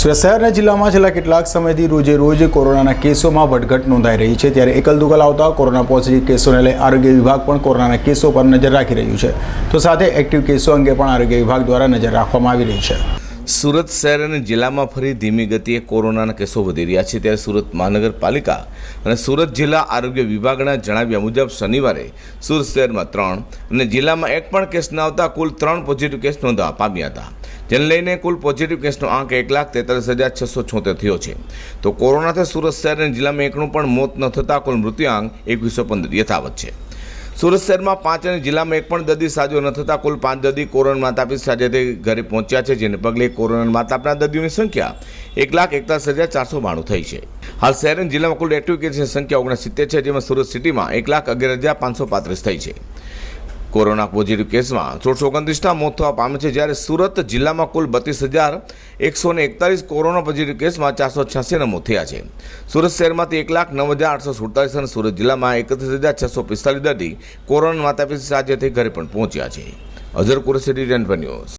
શહેરના જિલ્લામાં છેલ્લા કેટલાક સમયથી રોજે રોજ કોરોનાના કેસોમાં વધઘટ નોંધાઈ રહી છે. ત્યારે એકલ દુકલ આવતા કોરોના પોઝિટિવ કેસોને લઈ આરોગ્ય વિભાગ પણ કોરોનાના કેસો પર નજર રાખી રહ્યું છે. તો સાથે એક્ટિવ કેસો અંગે પણ આરોગ્ય વિભાગ દ્વારા નજર રાખવામાં આવી રહી છે. સુરત શહેર અને જિલ્લામાં ફરી ધીમી ગતિએ કોરોનાના કેસો વધી રહ્યા છે ત્યારે સુરત મહાનગરપાલિકા અને સુરત જિલ્લા આરોગ્ય વિભાગના જણાવ્યા મુજબ શનિવારે સુરત શહેરમાં ત્રણ અને જિલ્લામાં એક પણ કેસ ન આવતા કુલ ત્રણ પોઝિટિવ કેસ નોંધવા પામ્યા હતા. જેને લઈને કુલ પોઝિટિવ કેસનો આંક એક લાખ તેતાલીસ હજાર છસો છોતેર થયો છે. તો કોરોનાથી સુરત શહેર અને જિલ્લામાં એકનું પણ મોત ન થતાં કુલ મૃત્યુઆંક એકવીસો પંદર યથાવત છે. સુરત શહેરમાં પાંચ અને જિલ્લામાં એક પણ દર્દી સાજો ન થતાં. કુલ પાંચ દર્દી કોરોના માતાપિત સાજેથી ઘરે પહોંચ્યા છે, જેને પગલે કોરોના માતાપના દર્દીઓની સંખ્યા એક લાખ એકતાલીસ હજાર ચારસો બાણું થઈ છે. હાલ શહેર જિલ્લામાં કુલ એક્ટિવ કેસની સંખ્યા ઓગણસિત્તેર છે, જેમાં સુરત સિટીમાં એક લાખ અગિયાર હજાર પાંચસો પાંત્રીસ થઈ છે. કોરોના પોઝિટિવ કેસમાં સોળસો ઓગણત્રીસના મોત થવા પામે છે જ્યારે સુરત જિલ્લામાં કુલ બત્રીસ હજાર એકસો ને એકતાલીસ કોરોના પોઝિટિવ કેસમાં ચારસો છ્યાસીના મોત થયા છે. સુરત શહેરમાંથી એક લાખ નવ હજાર આઠસો સુડતાલીસ અને સુરત જિલ્લામાં એકત્રીસ હજાર છસો પિસ્તાલીસ દર્દી કોરોના માતાપિતા સાથેથી ઘરે પણ પહોંચ્યા છે. અઝર કુરેશી ન્યૂઝ.